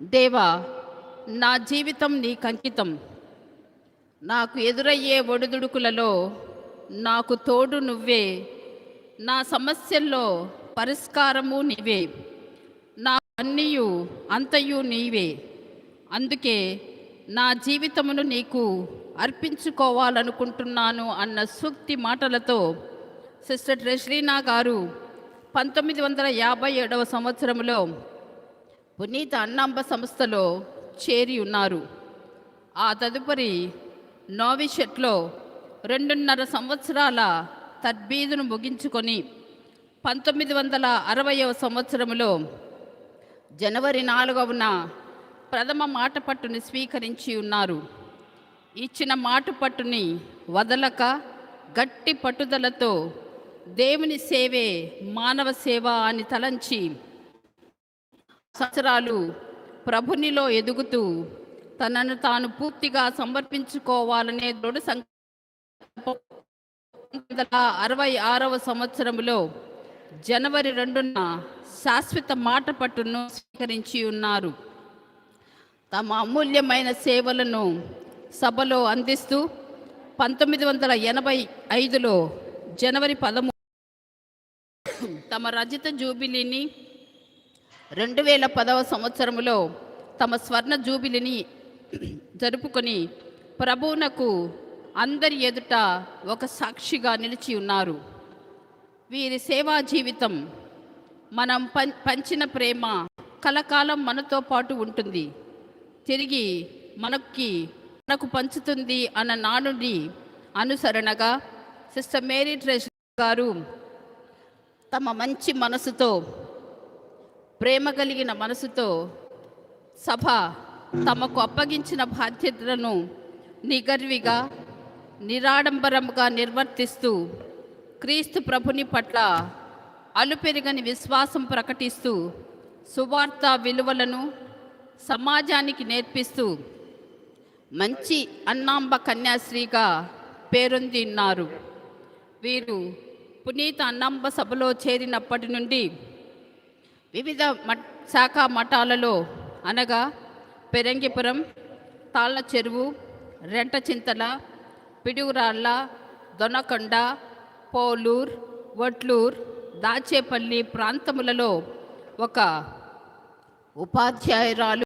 దేవా నా జీవితం నీకంకితం నాకు ఎదురయ్యే ఒడిదుడుకులలో నాకు తోడు నువ్వే. నా సమస్యల్లో పరిష్కారము నీవే. నా అన్నీయు అంతయు నీవే. అందుకే నా జీవితమును నీకు అర్పించుకోవాలనుకుంటున్నాను అన్న సూక్తి మాటలతో సిస్టర్ ట్రెషరీనా గారు పంతొమ్మిది వందల యాభై ఏడవ సంవత్సరంలో పునీత అన్నాంబ సంస్థలో చేరి ఉన్నారు. ఆ తదుపరి నోవిషెట్లో రెండున్నర సంవత్సరాల తద్బీదును ముగించుకొని పంతొమ్మిది వందల అరవయవ సంవత్సరంలో జనవరి నాలుగవన ప్రథమ మాట పట్టుని స్వీకరించి ఉన్నారు. ఇచ్చిన మాట పట్టుని వదలక గట్టి పట్టుదలతో దేవుని సేవే మానవ సేవ అని తలంచి సంవత్సరాలు ప్రభునిలో ఎదుగుతూ తనను తాను పూర్తిగా సమర్పించుకోవాలనే దృఢ సంకల్పం అరవై ఆరవ సంవత్సరంలో జనవరి రెండున శాశ్వత మాట పట్టును స్వీకరించి ఉన్నారు. తమ అమూల్యమైన సేవలను సభలో అందిస్తూ పంతొమ్మిది వందల ఎనభై ఐదులో జనవరి పదమూడు తమ రజిత జూబిలీని రెండు వేల పదవ సంవత్సరంలో తమ స్వర్ణ జూబిలిని జరుపుకొని ప్రభువునకు అందరి ఎదుట ఒక సాక్షిగా నిలిచి ఉన్నారు. వీరి సేవా జీవితం మనం పం పంచిన ప్రేమ కలకాలం మనతో పాటు ఉంటుంది. తిరిగి మనకి మనకు పంచుతుంది అన్న నానుడి అనుసరణగా సిస్టర్ మేరీ ట్రెస్ గారు తమ మంచి మనసుతో ప్రేమ కలిగిన మనసుతో సభ తమకు అప్పగించిన బాధ్యతలను నిగర్విగా నిరాడంబరంగా నిర్వర్తిస్తూ క్రీస్తు ప్రభుని పట్ల అలుపెరగని విశ్వాసం ప్రకటిస్తూ సువార్త విలువలను సమాజానికి నేర్పిస్తూ మంచి అన్నాంబ కన్యాశ్రీగా పేరొందిన్నారు వీరు పునీత అన్నంబ సభలో చేరినప్పటి నుండి వివిధ మఠ శాఖ మఠాలలో అనగా పెరంగిపురం తాళ్ళ చెరువు రెంటచింతల పిడుగురాళ్ళ దొనకొండ పోలూర్ వట్లూర్ దాచేపల్లి ప్రాంతములలో ఒక ఉపాధ్యాయురాలు